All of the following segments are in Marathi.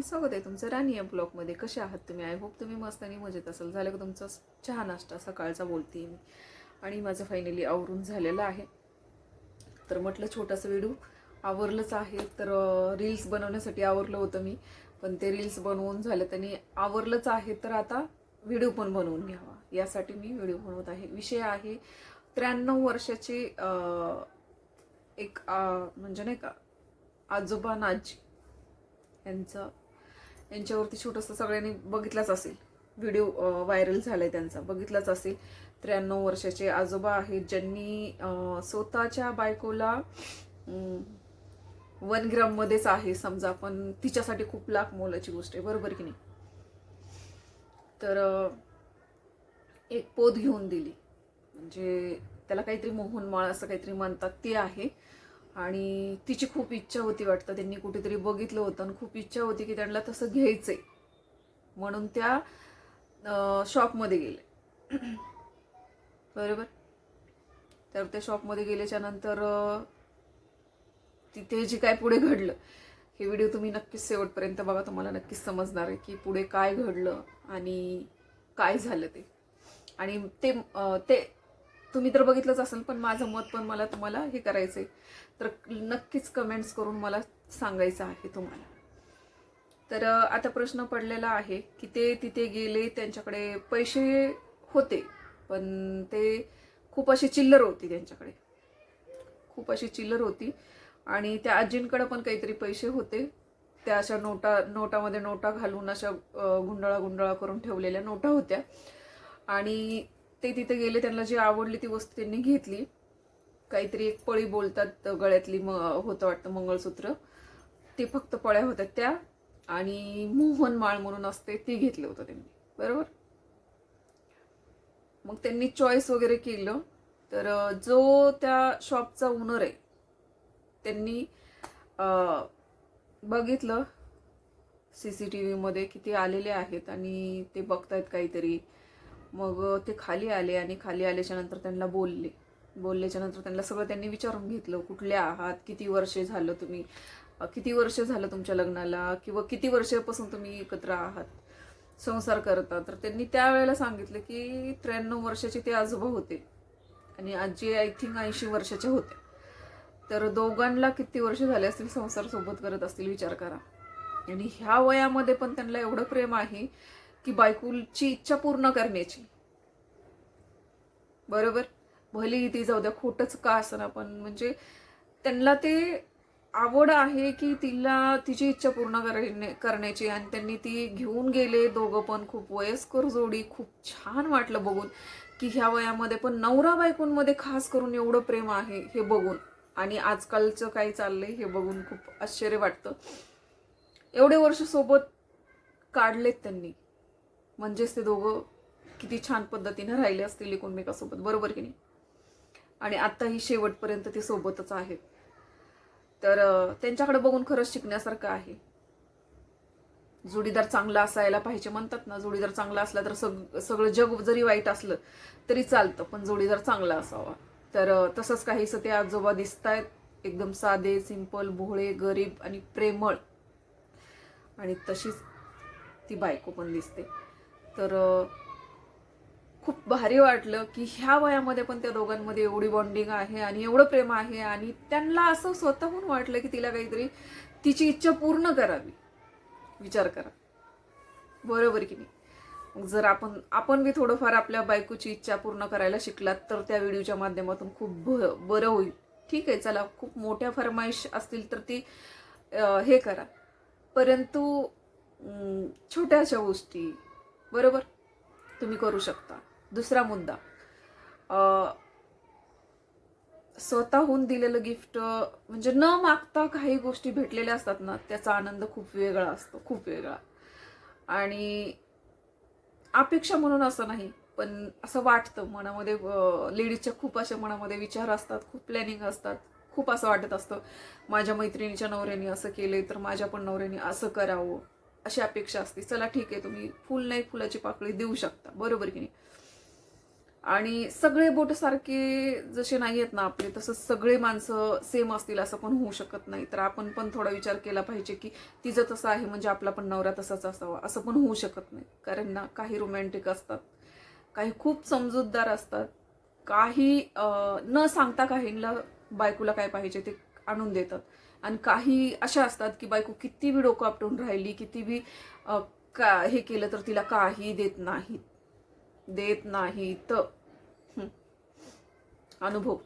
फ्रेंड्स स्वागत आहे तुमचं राणी या ब्लॉगमध्ये. कसे आहात तुम्ही? आय होप तुम्ही मस्त आणि मजेत असाल. झालं का तुमचा? चहा नाश्ता सकाळचा बोलते मी. आणि माझं फायनली आवरून झालेलं आहे. तर म्हटलं छोटासा व्हिडिओ आवरलंच आहे. तर रील्स बनवण्यासाठी आवरलं होतं मी. पण ते रील्स बनवून झालं त्यांनी आवरलंच आहे तर आता व्हिडिओ पण बनवून घ्यावा. यासाठी मी व्हिडिओ बनवत आहे. विषय आहे त्र्याण्णव वर्षाचे एक म्हणजे नाही का आजोबा नाजी यांचं यांच्यावरती छोटंसं सगळ्यांनी बघितलाच असेल. व्हिडिओ व्हायरल झालाय त्यांचा. बघितलाच असेल. त्र्याण्णव वर्षाचे आजोबा आहेत ज्यांनी स्वतःच्या बायकोला वन ग्राममध्येच आहे. समजा पण तिच्यासाठी खूप लाख मोलाची गोष्ट आहे. बरोबर की नाही? तर एक पोत घेऊन दिली. म्हणजे त्याला काहीतरी मोहनमाळ असं काहीतरी म्हणतात. ते आहे. आणि तिची खूप इच्छा होती वाटतं. त्यांनी कुठेतरी बघितलं होतं आणि खूप इच्छा होती की त्यांना तसं घ्यायचं आहे म्हणून त्या शॉपमध्ये गेले. बरोबर? तर त्या शॉपमध्ये गेल्याच्यानंतर तिथे जे काय पुढे घडलं हे व्हिडिओ तुम्ही नक्कीच शेवटपर्यंत बघा. तुम्हाला नक्कीच समजणार आहे की पुढे काय घडलं आणि काय झालं ते. आणि ते ते तुम्ही तर बघितलंच असेल पण माझं मत पण मला तुम्हाला हे करायचं आहे तर नक्कीच कमेंट्स करून मला सांगायचं आहे तुम्हाला. तर आता प्रश्न पडलेला आहे की ते तिथे गेले त्यांच्याकडे पैसे होते पण ते खूप अशी चिल्लर होती त्यांच्याकडे. खूप अशी चिल्लर होती. आणि त्या आजींकडे पण काहीतरी पैसे होते. त्या अशा नोटा नोटामध्ये नोटा घालून अशा गुंडाळा गुंडाळा करून ठेवलेल्या नोटा होत्या. आणि ते तिथे गेले त्यांना जी आवडली ती वस्तू त्यांनी घेतली. काहीतरी एक पळी बोलतात गळ्यातली म होतं वाटतं मंगळसूत्र. ते फक्त पळ्या होत्या त्या आणि मोहन माळ म्हणून असते ती घेतलं होतं त्यांनी. बरोबर? मग त्यांनी चॉईस वगैरे केलं. तर जो त्या शॉपचा ओनर आहे त्यांनी बघितलं. सी सी टी व्हीमध्ये की ते आलेले आहेत आणि ते बघतायत काहीतरी. मग ते खाली आले आणि खाली आल्याच्यानंतर त्यांना बोलले. बोलल्याच्या नंतर त्यांना सगळं त्यांनी विचारून घेतलं कुठले आहात किती वर्षे झालं तुम्ही? किती वर्ष झालं तुमच्या लग्नाला? किंवा किती वर्षापासून तुम्ही एकत्र आहात? संसार करता. तर त्यांनी त्यावेळेला सांगितलं की त्र्याण्णव वर्षाचे ते आजोबा होते. आणि आजी आय थिंक ऐंशी वर्षाच्या होत्या. तर दोघांना किती वर्ष झाले असतील संसार सोबत करत असतील विचार करा. आणि ह्या वयामध्ये पण त्यांना एवढं प्रेम आहे की बायकोची इच्छा पूर्ण करण्याची. बरोबर? भलेही ती जाऊ द्या खोटच का असं पण म्हणजे त्यांना ते आवड आहे की तिला तिची इच्छा पूर्ण करणे करण्याची आणि त्यांनी ती घेऊन गेले दोघं पण खूप वयस्कर जोडी. खूप छान वाटलं बघून की ह्या वयामध्ये पण नवरा बायकोंमध्ये खास करून एवढं प्रेम आहे हे बघून. आणि आजकालचं काय चाललंय हे बघून खूप आश्चर्य वाटतं. एवढे वर्ष सोबत काढलेत त्यांनी. म्हणजेच ते दोघं किती छान पद्धतीनं राहिले असतील एकमेकासोबत. बरोबर की नाही? आणि आत्ताही शेवटपर्यंत ते सोबतच आहेत. तर त्यांच्याकडे बघून खरंच शिकण्यासारखं आहे. जोडीदार चांगला असायला पाहिजे म्हणतात ना. जोडीदार चांगला असला तर सग सगळं जग जरी वाईट असलं तरी चालतं पण जोडीदार चांगला असावा. तर तसंच काहीसं ते आजोबा दिसत आहेत एकदम साधे सिंपल भोळे गरीब आणि प्रेमळ. आणि तशीच ती बायको पण दिसते. तर खूप भारी वाटलं की ह्या वयामध्ये पण त्या दोघांमध्ये एवढी बॉन्डिंग आहे आणि एवढं प्रेम आहे आणि त्यांना असं स्वतःहून वाटलं की तिला काहीतरी तिची इच्छा पूर्ण करावी. विचार करा. बरोबर की नाही? मग जर आपण आपण बी थोडंफार आपल्या बायकोची इच्छा पूर्ण करायला शिकलात तर त्या व्हिडिओच्या माध्यमातून खूप भ बरं होईल. ठीक आहे चला खूप मोठ्या फरमाईश असतील तर ती हे करा. परंतु छोट्याशा गोष्टी बरोबर? तुम्ही करू शकता. दुसरा मुद्दा. स्वतःहून दिलेलं गिफ्ट म्हणजे न मागता काही गोष्टी भेटलेल्या असतात ना त्याचा आनंद खूप वेगळा असतो खूप वेगळा. आणि अपेक्षा म्हणून असं नाही पण असं वाटतं मनामध्ये लेडीजच्या खूप अशा मनामध्ये विचार असतात खूप प्लॅनिंग असतात खूप असं वाटत असतं माझ्या मैत्रिणीच्या नवऱ्याने असं केलं तर माझ्या पण नवऱ्याने असं करावं. अशी अपेक्षा असते चला ठीक आहे तुम्ही फुल नाही फुलाची पाकळी देऊ शकता. बरोबर की नाही? आणि सगळे बोट सारखे जसे नाही आहेत ना आपले तसं सगळे माणसं सेम असतील असं पण होऊ शकत नाही. तर आपण पण थोडा विचार केला पाहिजे की तिचं तसं आहे म्हणजे आपला पण नवरा तसाच असावा असं पण होऊ शकत नाही. कारण ना काही रोमॅन्टिक असतात काही खूप समजूतदार असतात. काही न सांगता काहींना बायकोला काय पाहिजे ते आणून देतात. आणि काही अशा असतात की बायको किती बी डोकं आपटून राहिली किती बी का हे केलं तर तिला काही देत नाहीत देत नाही तर अनुभव.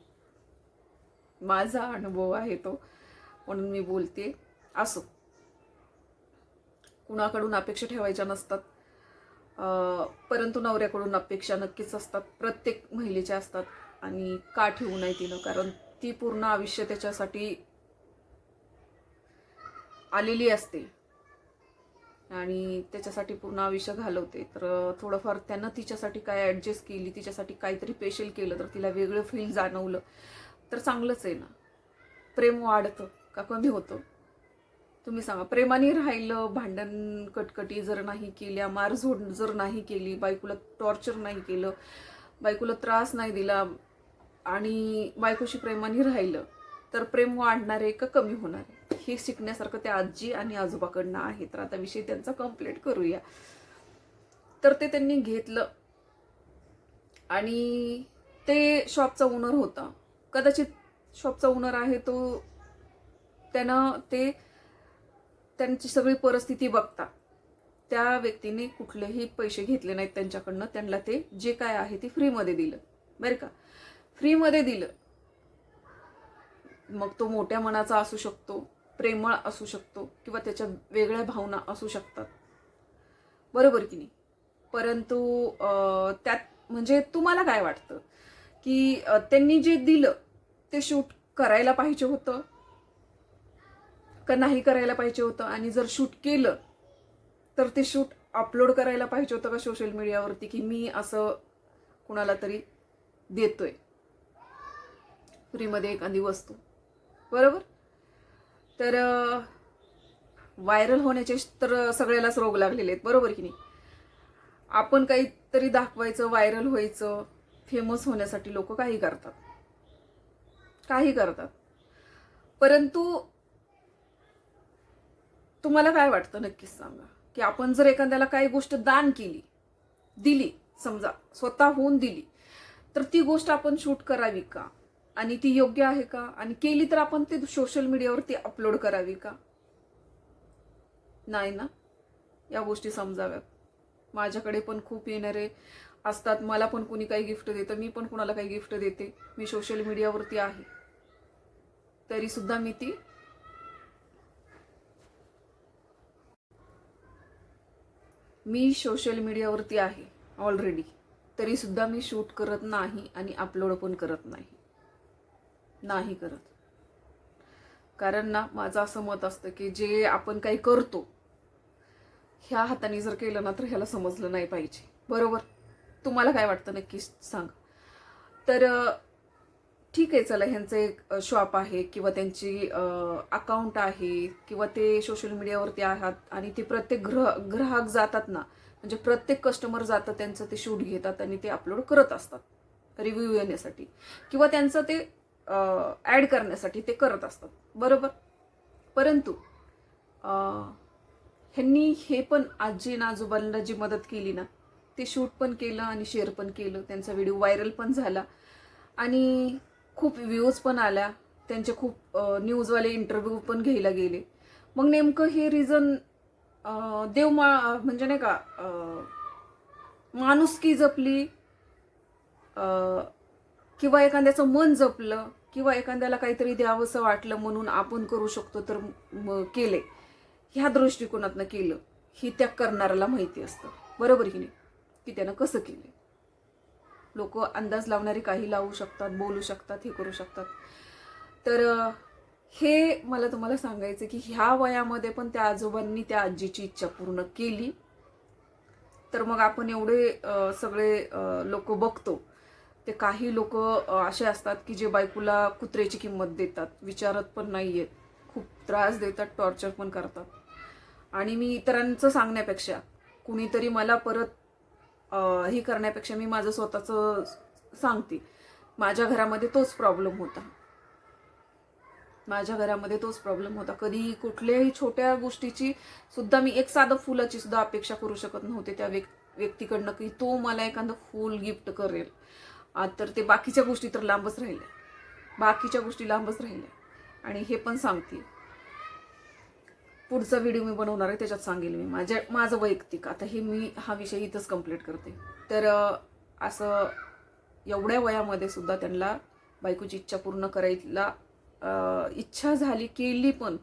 माझा अनुभव आहे तो. म्हणून मी बोलते असो. कुणाकडून अपेक्षा ठेवायच्या नसतात. परंतु नवऱ्याकडून अपेक्षा नक्कीच असतात. प्रत्येक महिलेच्या असतात. आणि का ठेवू नये तिनं? कारण ती पूर्ण आयुष्य त्याच्यासाठी आलेली असते. आणि त्याच्यासाठी पूर्ण आयुष्य घालवते. तर थोडंफार त्यानं तिच्यासाठी काय ॲडजस्ट केली तिच्यासाठी काहीतरी स्पेशल केलं तर तिला वेगळं फील जाणवलं तर चांगलंच आहे ना. प्रेम वाढतं का कमी होतं? तुम्ही सांगा. प्रेमाने राहिलं भांडण कटकटी जर नाही केल्या मारझोड जर नाही केली बायकोला टॉर्चर नाही केलं बायकोला त्रास नाही दिला आणि बायकोशी प्रेमाने राहिलं तर प्रेम वाढणार आहे का कमी होणार? आहे हे शिकण्यासारखं त्या आजी आणि आजोबाकडनं आहे. तर आता विषय त्यांचा कंप्लीट करूया. तर ते त्यांनी घेतलं. आणि ते शॉपचा ओनर होता. कदाचित शॉपचा ओनर आहे तो त्यानं ते त्यांची सगळी परिस्थिती बघता. त्या व्यक्तीने कुठलेही पैसे घेतले नाहीत त्यांच्याकडनं. त्यांना ते जे काय आहे ते फ्रीमध्ये दिलं. बरं का? फ्रीमध्ये दिलं. मग तो मोठ्या मनाचा असू शकतो प्रेमळ असू शकतो किंवा त्याच्या वेगळ्या भावना असू शकतात. बरोबर की नाही? परंतु त्यात म्हणजे तुम्हाला काय वाटतं? की त्यांनी जे दिलं ते शूट करायला पाहिजे होतं? का नाही करायला पाहिजे होतं? आणि जर शूट केलं तर ते शूट अपलोड करायला पाहिजे होतं का सोशल मीडियावरती? की मी असं कुणाला तरी देतोय? फ्रीमध्ये एखादी वस्तू. बरोबर? तर व्हायरल होण्याचे तर सगळ्यालाच रोग लागलेले आहेत. बरोबर की नाही? आपण काहीतरी दाखवायचं व्हायरल व्हायचं फेमस होण्यासाठी लोक काही करतात. काही करतात. परंतु तुम्हाला काय वाटतं नक्कीच सांगा? की आपण जर एखाद्याला काही गोष्ट दान केली दिली समजा स्वतःहून दिली तर ती गोष्ट आपण शूट करावी का? आणि ती योग्य आहे का? आणि केली तर आपण ते सोशल मीडियावरती अपलोड करावी का? नाही ना? या गोष्टी समजाव्यात. माझ्याकडे पण खूप येणारे असतात. मला पण कुणी काही गिफ्ट देतं. मी पण कुणाला काही गिफ्ट देते. मी सोशल मीडियावरती आहे. तरी सुद्धा मी ती मी सोशल मीडियावरती आहे ऑलरेडी तरी सुद्धा मी शूट करत नाही आणि अपलोड पण करत नाही. नाही करत. कारण ना माझं असं मत असतं की जे आपण काही करतो ह्या हाताने जर केलं ना तर ह्याला समजलं नाही पाहिजे. बरोबर? तुम्हाला काय वाटतं नक्की? सांग. तर ठीक आहे चला ह्यांचं एक शॉप आहे किंवा त्यांची अकाउंट आहे किंवा ते सोशल मीडियावरती आहात आणि ते प्रत्येक ग्रह ग्राहक जातात ना म्हणजे प्रत्येक कस्टमर जातं त्यांचं ते शूट घेतात आणि ते अपलोड करत असतात. रिव्ह्यू येण्यासाठी. किंवा त्यांचं ते ॲड करण्यासाठी ते करत असतात. बरोबर? परंतु ह्यांनी हे पण आजी आजोबांना जी मदत केली ना ते शूट पण केलं आणि शेअर पण केलं. त्यांचा व्हिडिओ व्हायरल पण झाला. आणि खूप व्ह्यूज पण आल्या. त्यांचे खूप न्यूजवाले इंटरव्ह्यू पण घ्यायला गेले. मग नेमकं हे रिझन देव मा म्हणजे नाही का माणुसकी जपली किंवा एखाद्याचं मन जपलं किंवा एखाद्याला काहीतरी द्यावंसं वाटलं म्हणून आपण करू शकतो तर केले. ह्या दृष्टिकोनातनं केलं ही त्या करणाऱ्याला माहिती असतं. बरोबर की नाही? की त्यानं कसं केलं लोक अंदाज लावणारे काही लावू शकतात बोलू शकतात हे करू शकतात. तर हे मला तुम्हाला सांगायचं की ह्या वयामध्ये पण त्या आजोबांनी त्या आजीची इच्छा पूर्ण केली. तर मग आपण एवढे सगळे लोक बघतो. ते काही लोक असे असतात की जे बायकोला कुत्र्याची किंमत देतात. विचारत पण नाही आहेत खूप त्रास देतात टॉर्चर पण करतात. आणि मी इतरांचं सांगण्यापेक्षा कुणीतरी मला परत हे करण्यापेक्षा मी माझं स्वतःचं सांगते. माझ्या घरामध्ये तोच प्रॉब्लेम होता. माझ्या घरामध्ये तोच प्रॉब्लेम होता. कधी कुठल्याही छोट्या गोष्टीची सुद्धा मी एक साधं फुलाची सुद्धा अपेक्षा करू शकत नव्हते त्या व्यक्ती व्यक्तीकडनं की तो मला एखादं फूल गिफ्ट करेल. तर ते बाकीच्या गोष्टी तर लांबच राहिल्या. बाकीच्या गोष्टी लांबच राहिल्या. आणि हे पण सांगते. पुढचा व्हिडिओ मी बनवणार आहे त्याच्यात सांगेल मी. माझ्या माझं वैयक्तिक. आता हे मी हा विषय इथंच कंप्लीट करते. तर असं एवढ्या वयामध्ये सुद्धा त्यांना बायकोची इच्छा पूर्ण करायला इच्छा झाली केली पण.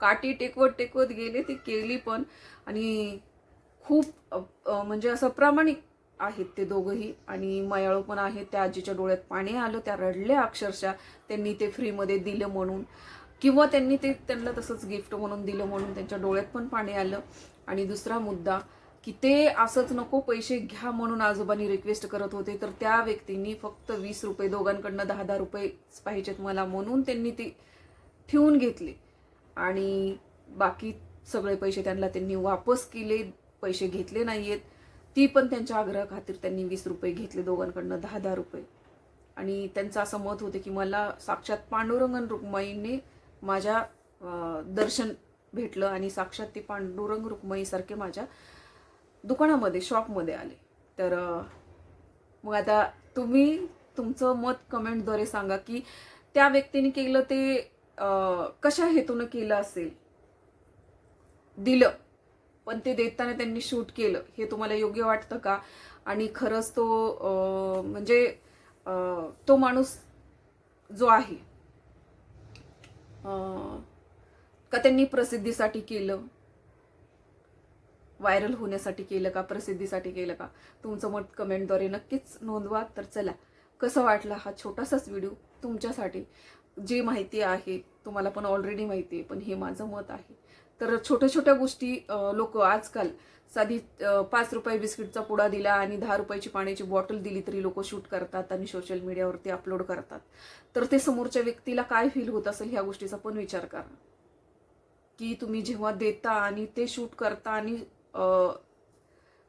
काठी टेकवत टेकवत गेले ते केली पण. आणि खूप म्हणजे असं प्रामाणिक आहेत ते दोघंही. आणि मयाळू पण आहेत त्या आजीच्या डोळ्यात पाणी आलं. त्या रडल्या अक्षरशः. त्यांनी ते फ्रीमध्ये दिलं म्हणून. किंवा त्यांनी ते त्यांना तसंच गिफ्ट म्हणून दिलं म्हणून त्यांच्या डोळ्यात पण पाणी आलं. आणि दुसरा मुद्दा की ते असंच नको पैसे घ्या म्हणून आजोबांनी रिक्वेस्ट करत होते. तर त्या व्यक्तींनी फक्त वीस रुपये दोघांकडनं दहा दहा रुपयेच पाहिजेत मला म्हणून त्यांनी ते ठेवून घेतले. आणि बाकी सगळे पैसे त्यांना त्यांनी वापस केले. पैसे घेतले नाही आहेत ती पण त्यांच्या आग्रह खातीर त्यांनी वीस रुपये घेतले दोघांकडनं दहा दहा रुपये. आणि त्यांचं असं मत होतं की मला साक्षात पांडुरंगन रुक्माईने माझ्या दर्शन भेटलं आणि साक्षात ती पांडुरंग रुक्माईसारखे माझ्या दुकानामध्ये शॉपमध्ये आले. तर मग आता तुम्ही तुमचं मत कमेंटद्वारे सांगा की त्या व्यक्तीने केलं ते कशा हेतूनं केलं असेल? दिलं. पण ते देताना त्यांनी शूट केलं. हे तुम्हाला योग्य वाटतं का? आणि खरंच तो म्हणजे तो माणूस जो आहे का त्यांनी प्रसिद्धीसाठी केलं? व्हायरल होण्यासाठी केलं का? प्रसिद्धीसाठी केलं का? तुमचं मत कमेंटद्वारे नक्कीच नोंदवा. तर चला कसं वाटला हा छोटासाच व्हिडिओ तुमच्यासाठी? जी माहिती आहे तुम्हाला पण ऑलरेडी माहिती आहे पण हे माझं मत आहे. तर छोट्या छोट्या गोष्टी लोक आजकाल साधी पाच रुपये बिस्किटचा पुडा दिला आणि दहा रुपयाची पाण्याची बॉटल दिली तरी लोक शूट करतात आणि सोशल मीडियावरती अपलोड करतात. तर ते समोरच्या व्यक्तीला काय फील होत असेल ह्या गोष्टीचा पण विचार करा. की तुम्ही जेव्हा देता आणि ते शूट करता आणि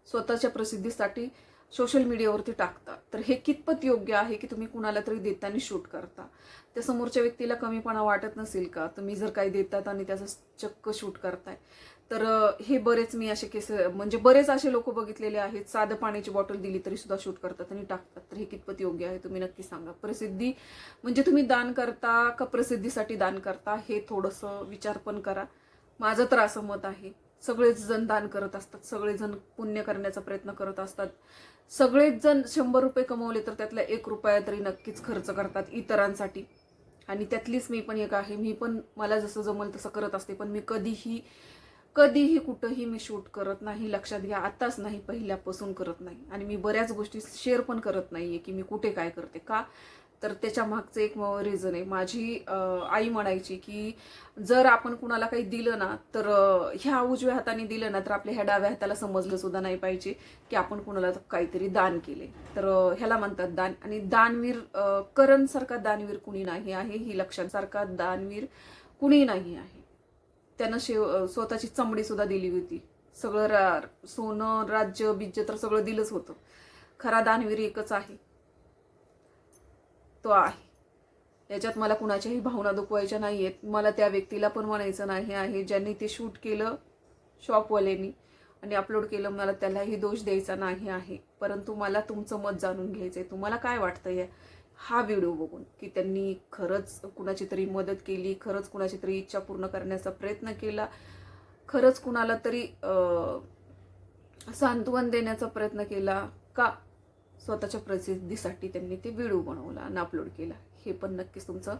स्वतःच्या प्रसिद्धीसाठी सोशल मीडियावरती टाकता तर हे कितपत योग्य आहे की तुम्ही कुणाला तरी देताना शूट करता? त्या समोरच्या व्यक्तीला कमीपणा वाटत नसेल का? तुम्ही जर काही देतात आणि त्याचं चक्क शूट करताय. तर हे बरेच मी असे केस म्हणजे बरेच असे लोक बघितलेले आहेत. साधं पाण्याची बॉटल दिली तरी सुद्धा शूट करतात आणि टाकतात. तर हे कितपत योग्य आहे तुम्ही नक्की सांगा. प्रसिद्धी म्हणजे तुम्ही दान करता का प्रसिद्धीसाठी दान करता? हे थोडंसं विचार पण करा. माझं तर असं मत आहे. सगळेच जण दान करत असतात सगळेजण पुण्य करण्याचा प्रयत्न करत असतात. सगळेच जण शंभर रुपये कमवले तर त्यातला एक रुपया तरी नक्कीच खर्च करतात इतरांसाठी. आणि त्यातलीच मी पण एक आहे. मी पण मला जसं जमल तसं करत असते. पण मी कधीही कधीही कुठंही मी शूट करत नाही. लक्षात घ्या आत्ताच नाही पहिल्यापासून करत नाही. आणि मी बऱ्याच गोष्टी शेअर पण करत नाही आहे की मी कुठे काय करते. का? तर त्याच्या मागचं एक रिझन आहे. माझी आई म्हणायची की जर आपण कुणाला काही दिलं ना तर ह्या उजव्या हाताने दिलं ना तर आपल्या ह्या डाव्या हाताला समजलं सुद्धा नाही पाहिजे की आपण कुणाला काहीतरी दान केले. तर ह्याला म्हणतात दान. आणि दानवीर करणसारखा करण सारखा दानवीर कुणी नाही आहे ही लक्षांसारखा दानवीर कुणी नाही आहे. त्यानं शेव स्वतःची चमडी सुद्धा दिली होती. सगळं रा सोनं राज्य बीज तर सगळं दिलंच होतं. खरा दानवीर एकच आहे. तो आहे. याच्यात मला कुणाच्याही भावना दुखवायच्या नाही आहेत मला त्या व्यक्तीला पण म्हणायचं नाही आहे. ज्यांनी ते शूट केलं शॉपवाल्यांनी आणि अपलोड केलं मला त्यालाही दोष द्यायचा नाही आहे. परंतु मला तुमचं मत जाणून घ्यायचं आहे तुम्हाला काय वाटतं या हा व्हिडिओ बघून? की त्यांनी खरंच कुणाची तरी मदत केली खरंच कुणाची तरी इच्छा पूर्ण करण्याचा प्रयत्न केला खरंच कुणाला तरी सांत्वन देण्याचा प्रयत्न केला का? स्वतःच्या प्रसिद्धीसाठी त्यांनी ते व्हिडिओ बनवला आणि अपलोड केला. हे पण नक्कीच तुमचं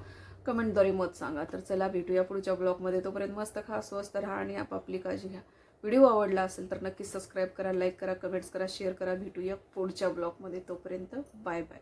कमेंटद्वारे मत सांगा. तर चला भेटूया पुढच्या ब्लॉगमध्ये. तोपर्यंत मस्त खा स्वस्त राहा आणि आपापली काळजी घ्या. व्हिडिओ आवडला असेल तर नक्कीच सबस्क्राईब करा लाईक करा कमेंट्स करा शेअर करा. भेटूया पुढच्या ब्लॉगमध्ये. तोपर्यंत बाय बाय